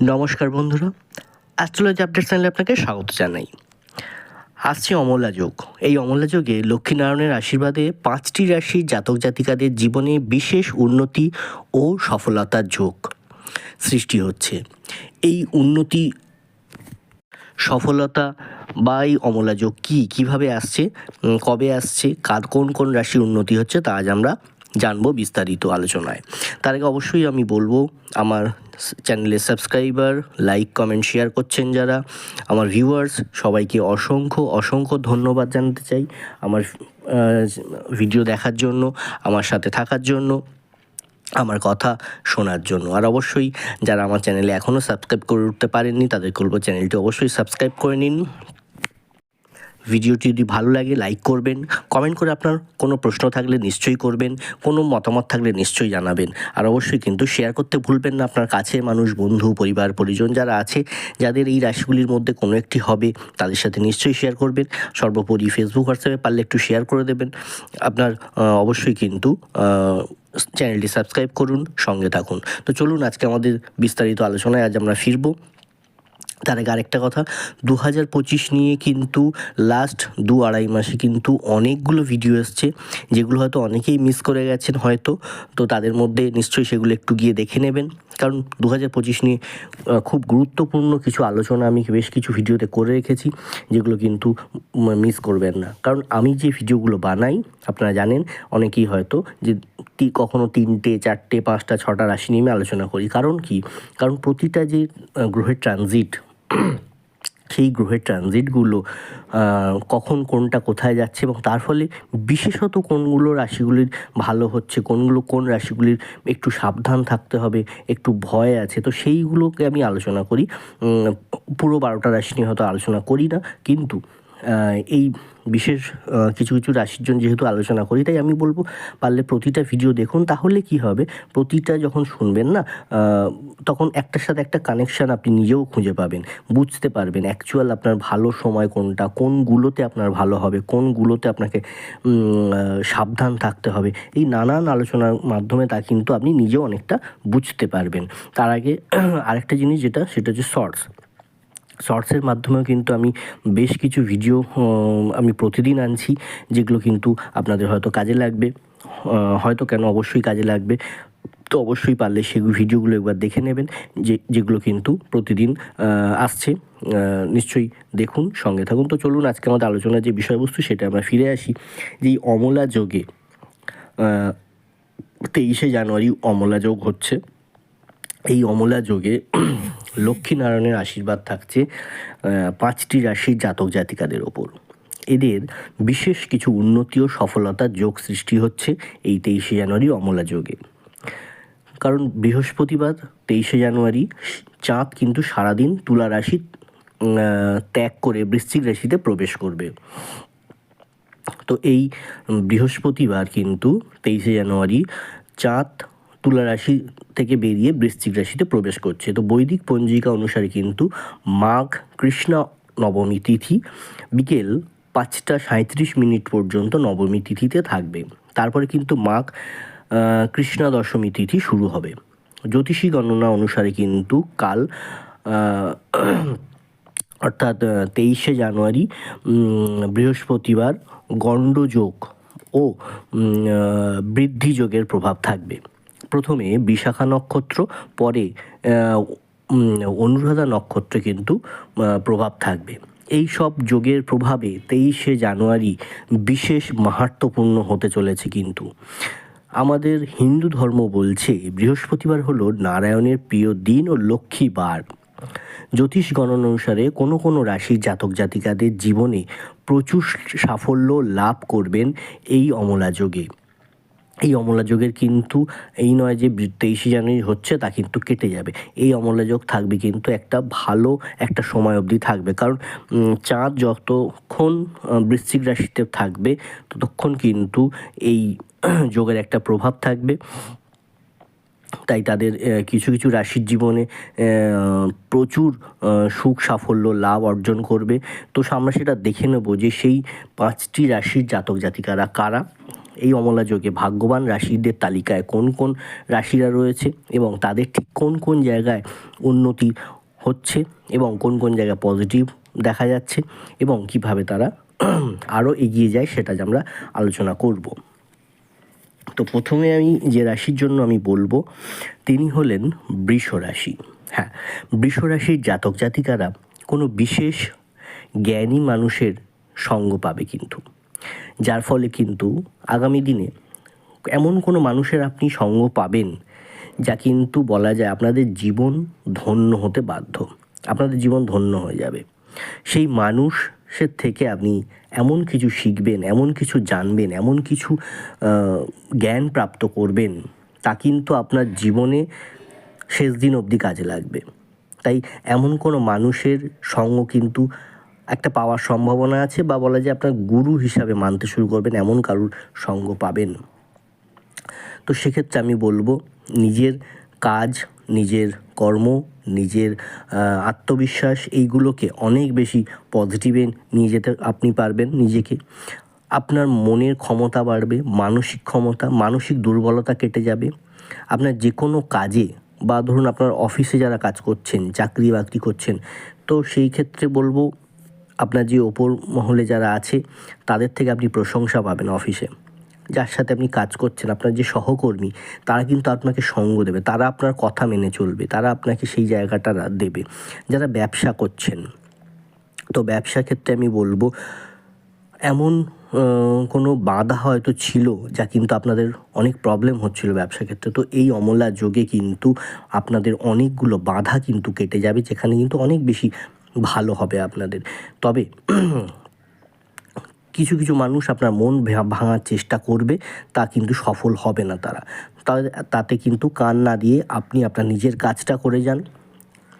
নমস্কার বন্ধুরা astrology update চ্যানেলে আপনাকে স্বাগত জানাই। আসছে অমলা যোগ। এই অমলা যোগে লক্ষ্মীনারায়ণের আশীর্বাদে পাঁচটি রাশির জাতক জাতিকাদের জীবনে বিশেষ উন্নতি ও সফলতার যোগ সৃষ্টি হচ্ছে। এই উন্নতি, সফলতা বা এই অমলা যোগ কী, কীভাবে আসছে কবে আসছে, কার কোন কোন রাশির উন্নতি হচ্ছে তা আজ আমরা জানব বিস্তারিত আলোচনায়। তার আগে অবশ্যই আমি বলব, আমার চ্যানেলের সাবস্ক্রাইবার, লাইক, কমেন্ট, শেয়ার করছেন যারা, আমার ভিউয়ার্স, সবাইকে অসংখ্য অসংখ্য ধন্যবাদ জানাতে চাই আমার ভিডিও দেখার জন্য, আমার সাথে থাকার জন্য, আমার কথা শোনার জন্য। আর অবশ্যই যারা আমার চ্যানেলে এখনও সাবস্ক্রাইব করে উঠতে পারেননি, তাদেরকে বলব চ্যানেলটি অবশ্যই সাবস্ক্রাইব করে নিন। ভিডিওটি যদি ভালো লাগে লাইক করবেন। কমেন্ট করে আপনার কোনো প্রশ্ন থাকলে নিশ্চয়ই করবেন। কোনো মতামত থাকলে নিশ্চয়ই জানাবেন। আর অবশ্যই কিন্তু শেয়ার করতে ভুলবেন না আপনার কাছের মানুষ, বন্ধু, পরিবার, পরিজন যারা আছে, যাদের এই রাশিগুলির মধ্যে কোনো একটি হবে, তাদের সাথে নিশ্চয়ই শেয়ার করবেন। সর্বোপরি ফেসবুক হোয়াটসঅ্যাপে পারলে একটু শেয়ার করে দেবেন। আপনার অবশ্যই কিন্তু চ্যানেলটি সাবস্ক্রাইব করুন, সঙ্গে থাকুন। তো চলুন আজকে আমাদের বিস্তারিত আলোচনায় আজ আমরা ফিরবো। তার আগে আরেকটা কথা দু হাজার পঁচিশ নিয়ে কিন্তু লাস্ট দু আড়াই মাসে কিন্তু অনেকগুলো ভিডিও এসছে, যেগুলো হয়তো অনেকেই মিস করে গেছেন হয়তো, তো তাদের মধ্যে নিশ্চয়ই সেগুলো একটু গিয়ে দেখে নেবেন। কারণ দু হাজার পঁচিশ নিয়ে খুব গুরুত্বপূর্ণ কিছু আলোচনা আমি বেশ কিছু ভিডিওতে করে রেখেছি, যেগুলো কিন্তু মিস করবেন না। কারণ আমি যে ভিডিওগুলো বানাই, আপনারা জানেন, অনেকেই হয়তো যে কখনো তিনটে, চারটে, পাঁচটা, ছটা রাশি নিয়ে আমি আলোচনা করি। কারণ কি? কারণ প্রতিটা যে গ্রহের ট্রানজিট সেই গ্রহের ট্রানজিটগুলো কখন কোনটা কোথায় যাচ্ছে এবং তার ফলে বিশেষত কোনগুলো রাশিগুলির ভালো হচ্ছে, কোনগুলো কোন রাশিগুলির একটু সাবধান থাকতে হবে, একটু ভয় আছে, তো সেইগুলোকে আমি আলোচনা করি। পুরো বারোটা রাশি নিয়ে হয়তো আলোচনা করি না, কিন্তু এই বিশেষ কিছু কিছু রাশির জন্য যেহেতু আলোচনা করি, তাই আমি বলব পারলে প্রতিটা ভিডিও দেখুন, তাহলে কি হবে? প্রতিটা যখন শুনবেন না তখন একটার সাথে একটা কানেকশান আপনি নিজেও খুঁজে পাবেন। বুঝতে পারবেন অ্যাকচুয়াল আপনার ভালো সময় কোনটা, কোনগুলোতে আপনার ভালো হবে, কোনগুলোতে আপনাকে সাবধান থাকতে হবে। এই নানান আলোচনার মাধ্যমে তা কিন্তু আপনি নিজেও অনেকটা বুঝতে পারবেন। তার আগে আরেকটা জিনিস যেটা, সেটা হচ্ছে শর্টস শর্টসের মাধ্যমেও কিন্তু আমি বেশ কিছু ভিডিও আমি প্রতিদিন আনছি, যেগুলো কিন্তু আপনাদের হয়তো কাজে লাগবে। হয়তো কেন অবশ্যই কাজে লাগবে। তো অবশ্যই পারলে সেই ভিডিওগুলো একবার দেখে নেবেন, যে, যেগুলো কিন্তু প্রতিদিন আসছে। নিশ্চয়ই দেখুন, সঙ্গে থাকুন। তো চলুন, আজকে আমাদের আলোচনার যে বিষয়বস্তু, সেটা আমরা ফিরে আসি। যে, অমলা যোগে তেইশে জানুয়ারি অমলা যোগ হচ্ছে। এই অমলা যোগে লক্ষ্মীনারায়ণের আশীর্বাদ থাকছে পাঁচটি রাশির জাতক জাতিকাদের ওপর। এদের বিশেষ কিছু উন্নতি ও সফলতার যোগ সৃষ্টি হচ্ছে এই তেইশে জানুয়ারি অমলা যোগে। কারণ বৃহস্পতিবার তেইশে জানুয়ারি চাঁদ কিন্তু সারাদিন তুলা রাশি ত্যাগ করে বৃশ্চিক রাশিতে প্রবেশ করবে। তো এই বৃহস্পতিবার কিন্তু তেইশে জানুয়ারি চাঁদ তুলা রাশি থেকে বেরিয়ে বৃশ্চিক রাশিতে প্রবেশ করছে। তো বৈদিক পঞ্জিকা অনুসারে কিন্তু মাঘ কৃষ্ণা নবমী তিথি বিকেল পাঁচটা সাঁত্রিশ মিনিট পর্যন্ত নবমী তিথিতে থাকবে। তারপরে কিন্তু মাঘ কৃষ্ণা দশমী তিথি শুরু হবে। জ্যোতিষী গণনা অনুসারে কিন্তু কাল অর্থাৎ তেইশে জানুয়ারি বৃহস্পতিবার গণ্ডযোগ ও উম, আহ, বৃদ্ধি যোগের প্রভাব থাকবে। প্রথমে বিশাখা নক্ষত্র, পরে অনুরাধা নক্ষত্রে কিন্তু প্রভাব থাকবে। এই সব যোগের প্রভাবে তেইশে জানুয়ারি বিশেষ মাহাত্মপূর্ণ হতে চলেছে কিন্তু। আমাদের হিন্দু ধর্ম বলছে, বৃহস্পতিবার হলো নারায়ণের প্রিয় দিন ও লক্ষ্মী বার জ্যোতিষ গণনা অনুসারে কোনো কোনো রাশির জাতক জাতিকাদের জীবনে প্রচুর সাফল্য লাভ করবেন এই অমলা যোগে। এই অমলা যোগের কিন্তু এই নয় যে তেইশে জানুয়ারি হচ্ছে তা কিন্তু কেটে যাবে। এই অমলা যোগ থাকবে কিন্তু একটা ভালো একটা সময় অবধি থাকবে। কারণ চাঁদ যতক্ষণ বৃশ্চিক রাশিতে থাকবে, ততক্ষণ কিন্তু এই যোগের একটা প্রভাব থাকবে। তাই তাদের কিছু কিছু রাশির জীবনে প্রচুর সুখ সাফল্য, লাভ অর্জন করবে। তো আমরা সেটা দেখে নেব যে সেই পাঁচটি রাশির জাতক জাতিকারা কারা। এই অমলা যোগে ভাগ্যবান রাশিদের তালিকায় কোন কোন রাশিরা রয়েছে এবং তাদের ঠিক কোন কোন জায়গায় উন্নতি হচ্ছে এবং কোন কোন জায়গায় পজিটিভ দেখা যাচ্ছে এবং কীভাবে তারা আরও এগিয়ে যায় সেটা যে আমরা আলোচনা করব। তো প্রথমে আমি যে রাশির জন্য আমি বলব, তিনি হলেন বৃষ রাশি। হ্যাঁ বৃষ রাশির জাতক জাতিকারা কোনো বিশেষ জ্ঞানী মানুষের সঙ্গ পাবে কিন্তু। যার ফলে কিন্তু আগামী দিনে এমন কোনো মানুষের আপনি সঙ্গ পাবেন যা কিন্তু বলা যায় আপনাদের জীবন ধন্য হতে বাধ্য। আপনাদের জীবন ধন্য হয়ে যাবে। সেই মানুষের থেকে আপনি এমন কিছু শিখবেন, এমন কিছু জানবেন, এমন কিছু জ্ঞান প্রাপ্ত করবেন, তা কিন্তু আপনার জীবনে শেষ দিন অবধি কাজে লাগবে। তাই এমন কোনো মানুষের সঙ্গ কিন্তু একটা পাওয়ার সম্ভাবনা আছে বা বলা যায় আপনার গুরু হিসাবে মানতে শুরু করবেন, এমন কারুর সঙ্গ পাবেন। তো সেক্ষেত্রে আমি বলব, নিজের কাজ, নিজের কর্ম, নিজের আত্মবিশ্বাস, এইগুলোকে অনেক বেশি পজিটিভে নিয়ে যেতে আপনি পারবেন নিজেকে। আপনার মনের ক্ষমতা বাড়বে, মানসিক ক্ষমতা, মানসিক দুর্বলতা কেটে যাবে। আপনার যে কোনো কাজে বা ধরুন আপনার অফিসে যারা কাজ করছেন চাকরি বাকরি করছেন, তো সেই ক্ষেত্রে বলব আপনার যে ওপর মহলে যারা আছে, তাদের থেকে আপনি প্রশংসা পাবেন অফিসে। যার সাথে আপনি কাজ করছেন, আপনার যে সহকর্মী, তারা কিন্তু আপনাকে সঙ্গ দেবে, তারা আপনার কথা মেনে চলবে, তারা আপনাকে সেই জায়গাটা দেবে। যারা ব্যবসা করছেন, তো ব্যবসা ক্ষেত্রে আমি বলব, এমন কোনো বাধা হয়তো ছিল যা কিন্তু আপনাদের অনেক প্রবলেম হচ্ছিল ব্যবসা ক্ষেত্রে। তো এই অমলা যোগে কিন্তু আপনাদের অনেকগুলো বাধা কিন্তু কেটে যাবে, যেখানে কিন্তু অনেক বেশি ভালো হবে আপনাদের। তবে কিছু কিছু মানুষ আপনার মন ভাঙার চেষ্টা করবে, তা কিন্তু সফল হবে না তারা। তাতে কিন্তু কান না দিয়ে আপনি আপনার নিজের কাজটা করে যান,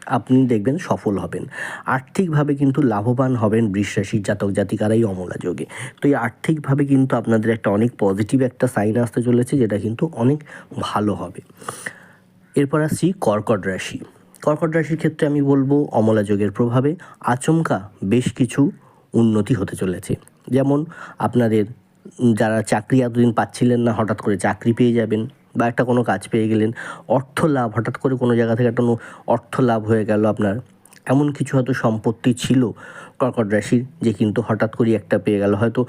আপনি দেখবেন সফল হবেন। আর্থিকভাবে কিন্তু লাভবান হবেন রাশির জাতক জাতিকারাই অমলা যোগে। তো এই আর্থিকভাবে কিন্তু আপনাদের একটা অনেক পজিটিভ একটা সাইন আসতে চলেছে, যেটা কিন্তু অনেক ভালো হবে। এরপর আসছি কর্কট রাশি। কর্কট রাশির ক্ষেত্রে আমি বলব অমলা যোগের প্রভাবে আচমকা বেশ কিছু উন্নতি হতে চলেছে। যেমন আপনাদের যারা চাকরি এতদিন পাচ্ছিলেন না, হঠাৎ করে চাকরি পেয়ে যাবেন বা একটা কোনো কাজ পেয়ে গেলেন, অর্থ লাভ, হঠাৎ করে কোনো জায়গা থেকে একটা অর্থ লাভ হয়ে গেল আপনার। এমন কিছু হয়তো সম্পত্তি ছিল কর্কট রাশির, যে কিন্তু হঠাৎ করে একটা পেয়ে গেল। হয়তো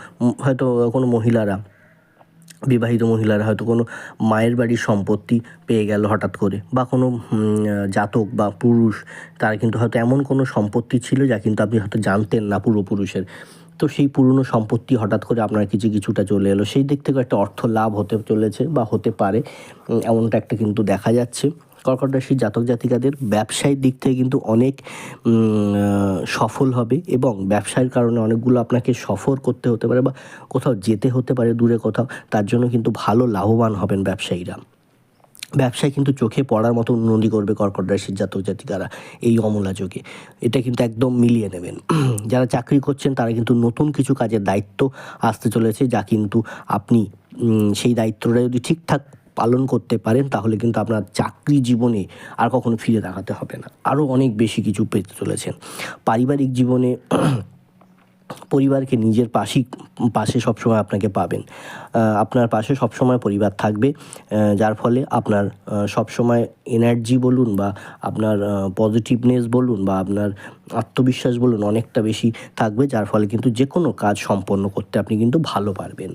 হয়তো কোনো মহিলারা বিবাহিত মহিলারা হয়তো কোনো মায়ের বাড়ির সম্পত্তি পেয়ে গেল হঠাৎ করে বা কোনো জাতক বা পুরুষ, তার কিন্তু হয়তো এমন কোনো সম্পত্তি ছিল যা কিন্তু আপনি হয়তো জানতেন না পূর্বপুরুষের। তো সেই পুরনো সম্পত্তি হঠাৎ করে আপনার কিছু, কিছুটা চলে এলো। সেই দিক থেকে একটা অর্থ লাভ হতে চলেছে বা হতে পারে এমনটা একটা কিন্তু দেখা যাচ্ছে। কর্কট রাশির জাতক জাতিকাদের ব্যবসায়িক দিক থেকে কিন্তু অনেক সফল হবে এবং ব্যবসার কারণে অনেকগুলো আপনাকে সফর করতে হতে পারে বা কোথাও যেতে হতে পারে, দূরে কোথাও, তার জন্য কিন্তু ভালো লাভবান হবেন ব্যবসায়ীরা। ব্যবসায় কিন্তু চোখে পড়ার মতো উন্নতি করবে কর্কট রাশির জাতক জাতিকারা এই অমলা যোগে। এটা কিন্তু একদম মিলিয়ে নেবেন। যারা চাকরি করছেন, তারা কিন্তু নতুন কিছু কাজের দায়িত্ব আসতে চলেছে, যা কিন্তু আপনি সেই দায়িত্বটা যদি ঠিকঠাক পালন করতে পারেন, তাহলে কিন্তু আপনার চাকরি জীবনে আর কখনো ফিরে দেখাতে হবে না। আরও অনেক বেশি কিছু পেতে চলেছেন। পারিবারিক জীবনে পরিবারকে নিজের পাশে পাশে সবসময় আপনাকে পাবেন। আপনার পাশে সবসময় পরিবার থাকবে যার ফলে আপনার সবসময় এনার্জি বলুন বা আপনার পজিটিভনেস বলুন বা আপনার আত্মবিশ্বাস বলুন অনেকটা বেশি থাকবে, যার ফলে কিন্তু যে কোনো কাজ সম্পন্ন করতে আপনি কিন্তু ভালো পারবেন।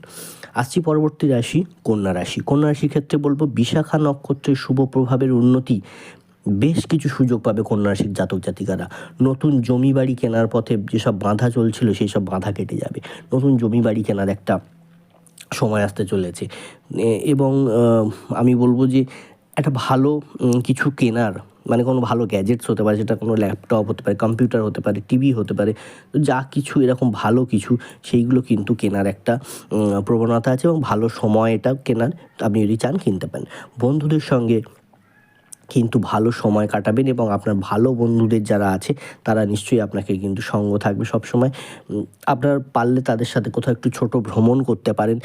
আসছি পরবর্তী রাশি, কন্যা রাশি। কন্যা রাশির ক্ষেত্রে বলব, বিশাখা নক্ষত্রের শুভ প্রভাবের উন্নতি বেশ কিছু সুযোগ পাবে কন্যারাশির জাতক জাতিকারা। নতুন জমি বাড়ি কেনার পথে যেসব বাধা চলছিল সেই সব বাধা কেটে যাবে। নতুন জমি বাড়ি কেনার একটা সময় আসতে চলেছে। এবং আমি বলব যে একটা ভালো কিছু কেনার মানে কোনো ভালো গ্যাজেটস হতে পারে, সেটা কোনো ল্যাপটপ হতে পারে কম্পিউটার হতে পারে টিভি হতে পারে, তো যা কিছু, এরকম ভালো কিছু, সেইগুলো কিন্তু কেনার একটা প্রবণতা আছে এবং ভালো সময় এটা কেনার, আপনি যদি চান কিনতে পারেন। বন্ধুদের সঙ্গে কিন্তু ভালো সময় কাটাবেন এবং আপনার ভালো বন্ধুদের যারা আছে, তারা নিশ্চয়ই আপনাকে কিন্তু সঙ্গ থাকবে সব সময় আপনার পারলে তাদের সাথে কোথাও একটু ছোট ভ্রমণ করতে পারেন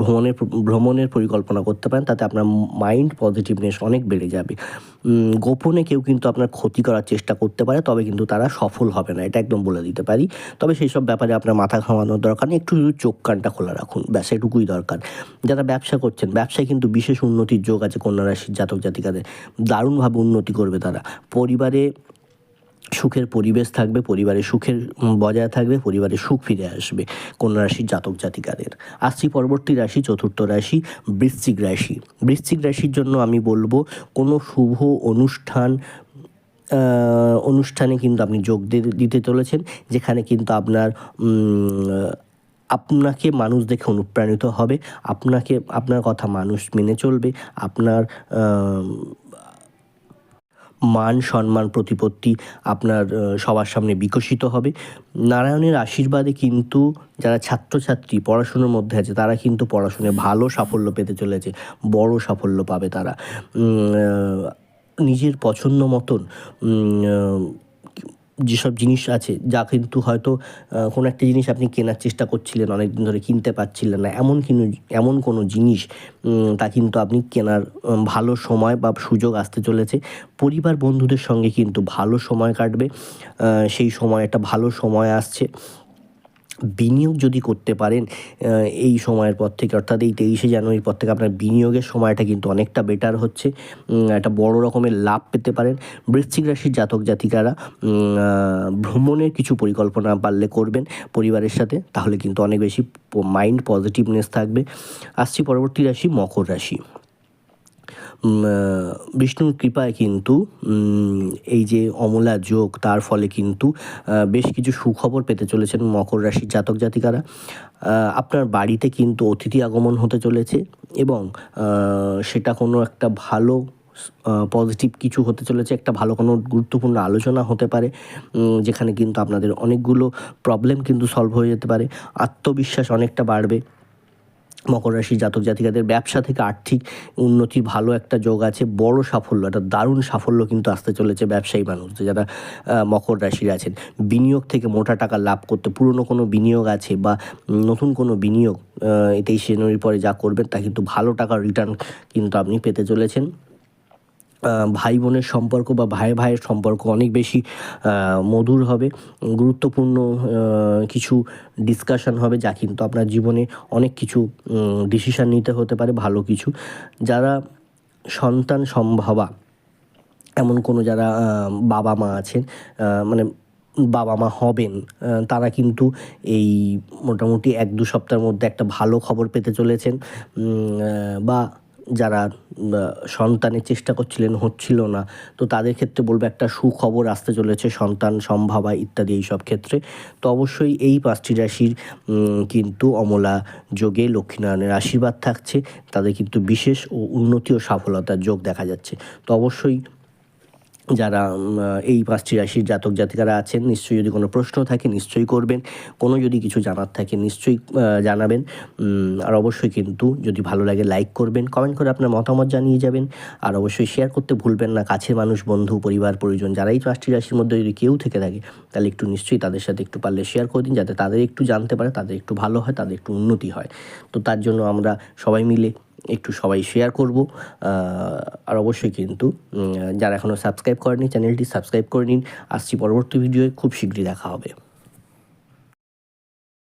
ভ্রমণের ভ্রমণের পরিকল্পনা করতে পারেন, তাতে আপনার মাইন্ড পজিটিভনেস অনেক বেড়ে যাবে। গোপনে কেউ কিন্তু আপনার ক্ষতি করার চেষ্টা করতে পারে, তবে কিন্তু তারা সফল হবে না, এটা একদম বলে দিতে পারি। তবে সেই সব ব্যাপারে আপনার মাথা ঘামানোর দরকার নেই, একটু শুধু চোখ কানটা খোলা রাখুন, ব্যাস, এটুকুই দরকার। যারা ব্যবসা করছেন, ব্যবসায় কিন্তু বিশেষ উন্নতির যোগ আছে কন্যা রাশির জাতক জাতিকাদের, দারুণভাবে উন্নতি করবে তারা। পরিবারে সুখের পরিবেশ থাকবে পরিবারে সুখের বজায় থাকবে পরিবারে সুখ ফিরে আসবে কন্যা রাশির জাতক জাতিকাদের। আসছি পরবর্তী রাশি, চতুর্থ রাশি, বৃশ্চিক রাশি। বৃশ্চিক রাশির জন্য আমি বলব, কোনো শুভ অনুষ্ঠান অনুষ্ঠানে কিন্তু আপনি যোগ দিতে চলেছেন, যেখানে কিন্তু আপনার আপনাকে মানুষ দেখে অনুপ্রাণিত হবে, আপনাকে, আপনার কথা মানুষ মেনে চলবে, আপনার মান, সম্মান, প্রতিপত্তি আপনার সবার সামনে বিকশিত হবে। নারায়ণের আশীর্বাদে কিন্তু যারা ছাত্রছাত্রী, পড়াশুনোর মধ্যে আছে, তারা কিন্তু পড়াশুনে ভালো সাফল্য পেতে চলেছে, বড় সাফল্য পাবে তারা। নিজের পছন্দ মতন যেসব জিনিস আছে, যা কিন্তু হয়তো কোনো একটা জিনিস আপনি কেনার চেষ্টা করছিলেন অনেক দিন ধরে কিনতে পারছিলেন না, এমন কিন্তু এমন কোনো জিনিস তা কিন্তু আপনি কেনার ভালো সময় বা সুযোগ আসতে চলেছে। পরিবার বন্ধুদের সঙ্গে কিন্তু ভালো সময় কাটবে সেই সময়, একটা ভালো সময় আসছে। বিনিয়োগ যদি করতে পারেন এই সময়ের পর থেকে, অর্থাৎ এই তেইশে জানুয়ারির পর থেকে আপনার বিনিয়োগের সময়টা কিন্তু অনেকটা বেটার হচ্ছে। একটা বড় রকমের লাভ পেতে পারেন। বৃশ্চিক রাশির জাতক জাতিকারা ভ্রমণের কিছু পরিকল্পনা পারলে করবেন পরিবারের সাথে, তাহলে কিন্তু অনেক বেশি মাইন্ড পজিটিভনেস থাকবে। আসছি পরবর্তী রাশি, মকর রাশি। বিষ্ণুর কৃপায় কিন্তু এই যে অমলা যোগ, তার ফলে কিন্তু বেশ কিছু সুখবর পেতে চলেছেন মকর রাশির জাতক জাতিকারা। আপনার বাড়িতে কিন্তু অতিথি আগমন হতে চলেছে এবং সেটা কোনো একটা ভালো পজিটিভ কিছু হতে চলেছে, একটা ভালো কোনো গুরুত্বপূর্ণ আলোচনা হতে পারে যেখানে কিন্তু আপনাদের অনেকগুলো প্রবলেম কিন্তু সলভ হয়ে যেতে পারে। আত্মবিশ্বাস অনেকটা বাড়বে। মকর রাশির জাতক জাতিকাদের ব্যবসা থেকে আর্থিক উন্নতি ভালো একটা যোগ আছে, বড় সাফল্য, একটা দারুণ সাফল্য কিন্তু আসতে চলেছে ব্যবসায়ী মানুষ যারা মকর রাশির আছেন। বিনিয়োগ থেকে মোটা টাকা লাভ করতে পুরনো কোনো বিনিয়োগ আছে বা নতুন কোনো বিনিয়োগ তেইশে জানুয়ারির পরে যা করবেন তা কিন্তু ভালো টাকার রিটার্ন কিন্তু আপনি পেতে চলেছেন। ভাই বোনের সম্পর্ক বা ভাই ভাইয়ের সম্পর্ক অনেক বেশি মধুর হবে। গুরুত্বপূর্ণ কিছু ডিসকাশন হবে যা কিন্তু আপনার জীবনে অনেক কিছু ডিসিশান নিতে হতে পারে, ভালো কিছু। যারা সন্তান সম্ভাবা, এমন কোনো যারা বাবা মা আছেন মানে বাবা মা হবেন তারা কিন্তু এই মোটামুটি এক দু সপ্তাহের মধ্যে একটা ভালো খবর পেতে চলেছেন। বা যারা সন্তানের চেষ্টা করছিলেন হচ্ছিল না, তো তাদের ক্ষেত্রে বলব একটা সুখবর আসতে চলেছে, সন্তান সম্ভাবা ইত্যাদি এই সব ক্ষেত্রে। তো অবশ্যই এই পাঁচটি রাশির কিন্তু অমলা যোগে লক্ষ্মীনারায়ণের আশীর্বাদ থাকছে, তাদের কিন্তু বিশেষ ও উন্নতি ও সফলতার যোগ দেখা যাচ্ছে। তো অবশ্যই যারা এই পাঁচটি রাশির জাতক জাতিকারা আছেন, নিশ্চয়ই যদি কোনো প্রশ্ন থাকে, নিশ্চয়ই করবেন। কোনো যদি কিছু জানার থাকে, নিশ্চয়ই জানাবেন। আর অবশ্যই কিন্তু যদি ভালো লাগে, লাইক করবেন, কমেন্ট করে আপনার মতামত জানিয়ে যাবেন। আর অবশ্যই শেয়ার করতে ভুলবেন না, কাছের মানুষ, বন্ধু, পরিবার, পরিজন যারা এই পাঁচটি রাশির মধ্যে যদি কেউ থেকে থাকে, তাহলে একটু নিশ্চয়ই তাদের সাথে একটু পারলে শেয়ার করে দিন, যাতে তাদের একটু জানতে পারে, তাদের একটু ভালো হয়, তাদের একটু উন্নতি হয়। তো তার জন্য আমরা সবাই মিলে একটু সবাই শেয়ার করব। আর অবশ্যই কিন্তু যারা এখনও সাবস্ক্রাইব করেনি চ্যানেলটি সাবস্ক্রাইব করে নিন। আসছি পরবর্তী ভিডিওয়ে খুব শীঘ্রই দেখা হবে।